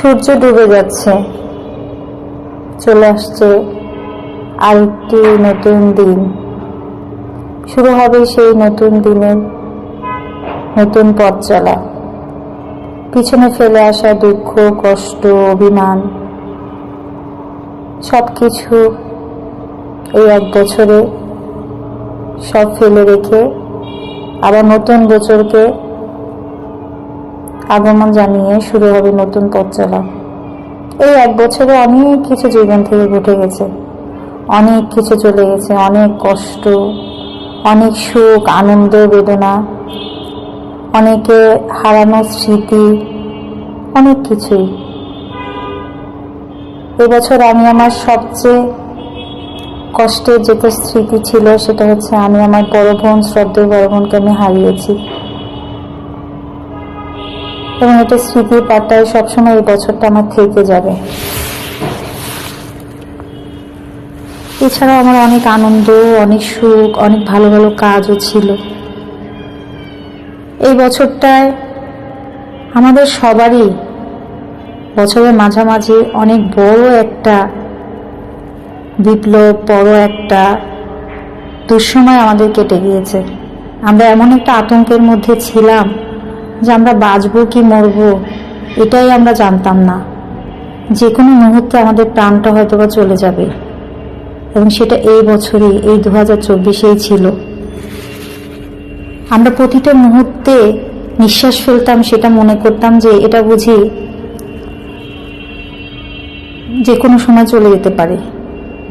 সূর্য ডুবে যাচ্ছে। চলে আসছে আরেকটি নতুন দিন। শুরু হবে সেই নতুন দিনের নতুন পথ চলা। পিছনে ফেলে আসা দুঃখ, কষ্ট, অভিমান সব কিছু এই এক বছরে সব ফেলে রেখে আবার নতুন বছরকে আগমন জানিয়ে শুরু হবে নতুন পথ চলা এই এক বছরে অনেক কিছু জীবন থেকে ঘটে গেছে। অনেক কিছু চলে গেছে, অনেক কষ্ট, অনেক সুখ, আনন্দ, বেদনা, অনেকে হারানো স্মৃতি, অনেক কিছুই। এবছর আমি আমার সবচেয়ে কষ্টের যেটা স্মৃতি ছিল, সেটা হচ্ছে আমি আমার বড় বোন শ্রদ্ধেয় বড় বোনকে আমি হারিয়েছি। এবং এটা স্মৃতির পাতায় সবসময় এই বছরটা আমার থেকে যাবে। এছাড়াও আমার অনেক আনন্দ, অনেক সুখ, অনেক ভালো ভালো কাজও ছিল। এই বছরটায় আমাদের সবারই বছরের মাঝামাঝি অনেক বড় একটা বিপ্লব, বড় একটা দুঃসময় আমাদের কেটে গিয়েছে। আমরা এমন একটা আতঙ্কের মধ্যে ছিলাম যে আমরা বাঁচবো কি মরবো, এটাই আমরা জানতাম না। যে কোনো মুহূর্তে আমাদের প্রাণটা হয়তো বা চলে যাবে। এবং সেটা এই বছরই, এই দু হাজার চব্বিশেই ছিল। আমরা প্রতিটা মুহূর্তে নিঃশ্বাস ফেলতাম, সেটা মনে করতাম যে এটা বুঝি যে কোনো সময় চলে যেতে পারে।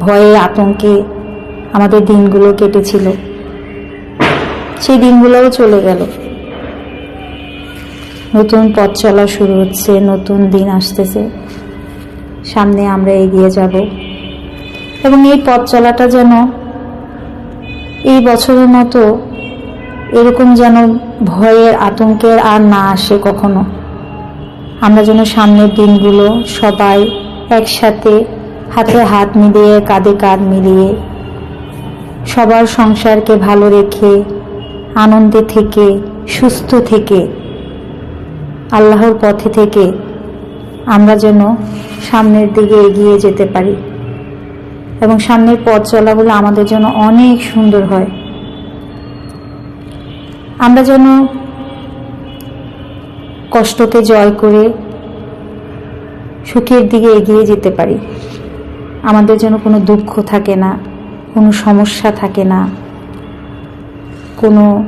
ভয়ে, আতঙ্কে আমাদের দিনগুলো কেটেছিল। সেই দিনগুলোও চলে গেল। নতুন পথ চলা শুরু হচ্ছে, নতুন দিন আসতেছে। সামনে আমরা এগিয়ে যাব। এবং এই পথ চলাটা যেন এই বছরের মতো এরকম যেন ভয়ের আতঙ্কের আর না আসে কখনো। আমরা যেন সামনের দিনগুলো সবাই একসাথে হাতে হাত মিলিয়ে, কাঁধে কাঁধ মিলিয়ে সবার সংসারকে ভালো রেখে, আনন্দে থেকে, সুস্থ থেকে আল্লাহর পথে থেকে আমরা যেন সামনের দিকে এগিয়ে যেতে পারি। এবং সামনের পথ চলাগুলো আমাদের জন্য অনেক সুন্দর হয়। আমরা যেন কষ্টকে জয় করে সুখের দিকে এগিয়ে যেতে পারি। আমাদের যেন কোনো দুঃখ থাকে না, কোনো সমস্যা থাকে না, কোনো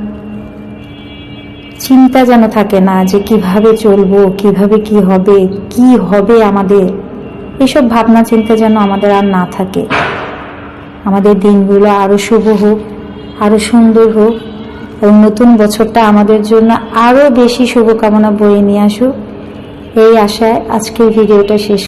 চিন্তা যেন থাকে না যে কীভাবে চলবো, কীভাবে কি হবে কি হবে আমাদের। এসব ভাবনা চিন্তা যেন আমাদের আর না থাকে। আমাদের দিনগুলো আরও শুভ হোক আরও সুন্দর হোক, এবং নতুন বছরটা আমাদের জন্য আরও বেশি শুভকামনা বয়ে নিয়ে আসুক। এই আশায় আজকের ভিডিওটা শেষ